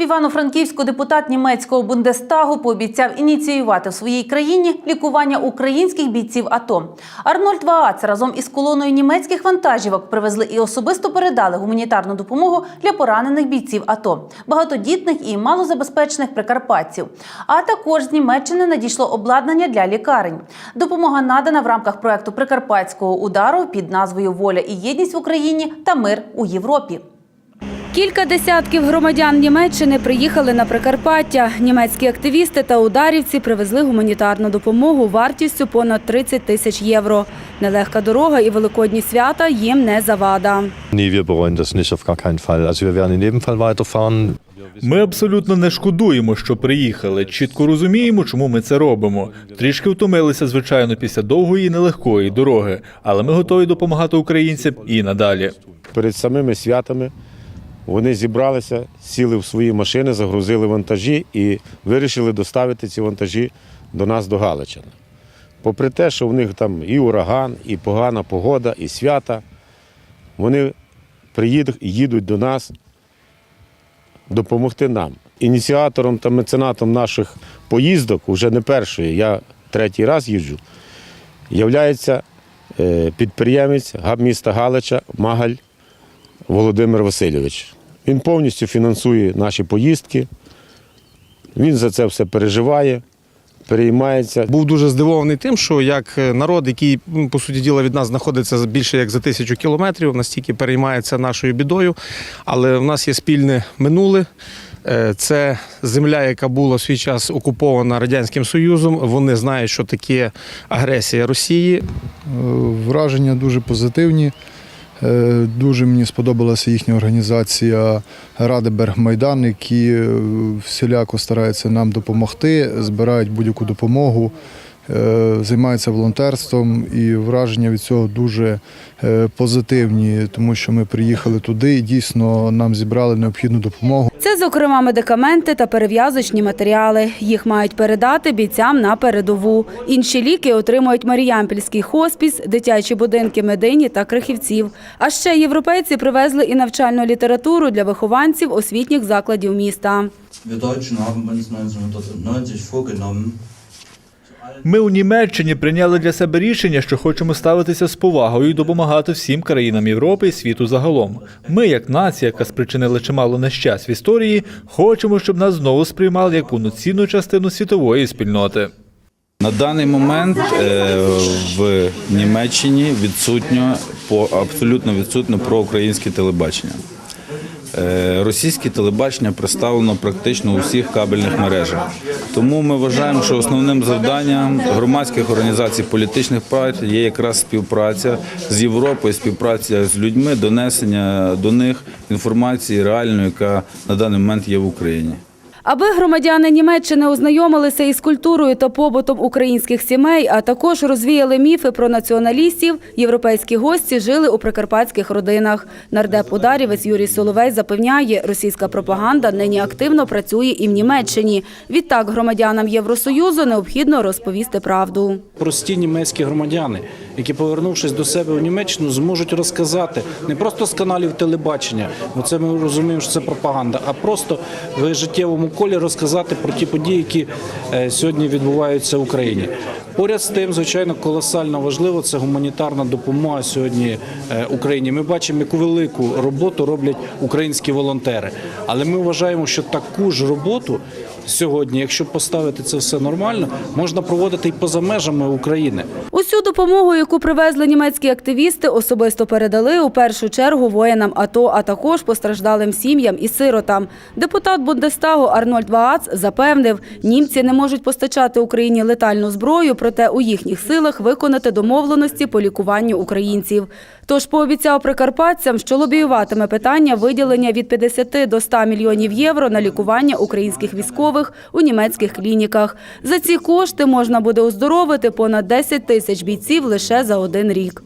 В Івано-Франківську депутат німецького Бундестагу пообіцяв ініціювати в своїй країні лікування українських бійців АТО. Арнольд Ваац разом із колоною німецьких вантажівок привезли і особисто передали гуманітарну допомогу для поранених бійців АТО, багатодітних і малозабезпечених прикарпатців. А також з Німеччини надійшло обладнання для лікарень. Допомога надана в рамках проекту прикарпатського удару під назвою Воля і єдність в Україні та мир у Європі. Кілька десятків громадян Німеччини приїхали на Прикарпаття. Німецькі активісти та ударівці привезли гуманітарну допомогу вартістю понад 30 тисяч євро. Нелегка дорога і великодні свята їм не завада. Ми абсолютно не шкодуємо, що приїхали. Чітко розуміємо, чому ми це робимо. Трішки втомилися, звичайно, після довгої і нелегкої дороги, але ми готові допомагати українцям і надалі. перед самими святами вони зібралися, сіли в свої машини, загрузили вантажі і вирішили доставити ці вантажі до нас до Галичини. Попри те, що в них там і ураган, і погана погода, і свята, вони приїдуть і їдуть до нас допомогти нам. Ініціатором та меценатом наших поїздок, уже не першої, я третій раз їжджу, являється е, підприємець міста Галича Магаль Володимир Васильович. Він повністю фінансує наші поїздки. Він за це все переживає, переймається. Був дуже здивований тим, що як народ, який по суті діла від нас знаходиться більше як за тисячу кілометрів, настільки переймається нашою бідою. Але в нас є спільне минуле. Е, Це земля, яка була в свій час окупована радянським союзом. Вони знають, що таке агресія Росії. Е, Враження дуже позитивні. Е, Дуже мені сподобалася їхня організація Ради Бергмайдан, які е, всіляко стараються нам допомогти, збирають будь-яку допомогу, займаються волонтерством, і враження від цього дуже е, позитивні, тому що ми приїхали туди і дійсно нам зібрали необхідну допомогу. Це, зокрема, медикаменти та перев'язочні матеріали. Їх мають передати бійцям на передову. Інші ліки отримують Маріямпільський хоспіс, дитячі будинки Медині та Крихівців. А ще європейці привезли і навчальну літературу для вихованців освітніх закладів міста. Wir Deutschen haben uns 1990 vorgenommen, Ми у Німеччині прийняли для себе рішення, що хочемо ставитися з повагою і допомагати всім країнам Європи і світу загалом. Ми, як нація, яка спричинила чимало нещасть в історії, хочемо, щоб нас знову сприймали як повноцінну частину світової спільноти. На даний момент е, в Німеччині відсутньо абсолютно відсутньо проукраїнське телебачення. Е, Російське телебачення представлено практично у всіх кабельних мережах. Тому ми вважаємо, що основним завданням громадських організацій політичних партій є якраз співпраця з Європою, співпраця з людьми, донесення до них інформації реальної, яка на даний момент є в Україні. Аби громадяни Німеччини ознайомилися із культурою та побутом українських сімей, а також розвіяли міфи про націоналістів, європейські гості жили у прикарпатських родинах. Нардеп ударівець Юрій Соловей запевняє, російська пропаганда нині активно працює і в Німеччині. Відтак громадянам Євросоюзу необхідно розповісти правду. прості німецькі громадяни, які, повернувшись до себе в Німеччину, зможуть розказати не просто з каналів телебачення, бо це ми розуміємо, що це пропаганда, а просто в життєвому колі розказати про ті події, які е, сьогодні відбуваються в Україні. Поряд з тим, звичайно, колосально важливо це гуманітарна допомога сьогодні е, Україні. Ми бачимо, яку велику роботу роблять українські волонтери. Але ми вважаємо, що таку ж роботу сьогодні, якщо поставити це все нормально, можна проводити і поза межами України. Усю допомогу, яку привезли німецькі активісти, особисто передали у першу чергу воїнам АТО, а також постраждалим сім'ям і сиротам. Депутат Бундестагу Арнольд Ваац запевнив, німці не можуть постачати Україні летальну зброю, проте у їхніх силах виконати домовленості по лікуванню українців. Тож пообіцяв прикарпатцям, що лобіюватиме питання виділення від 50 до 100 мільйонів євро на лікування українських військових у німецьких клініках. За ці кошти можна буде оздоровити понад 10 тисяч бійців лише за один рік.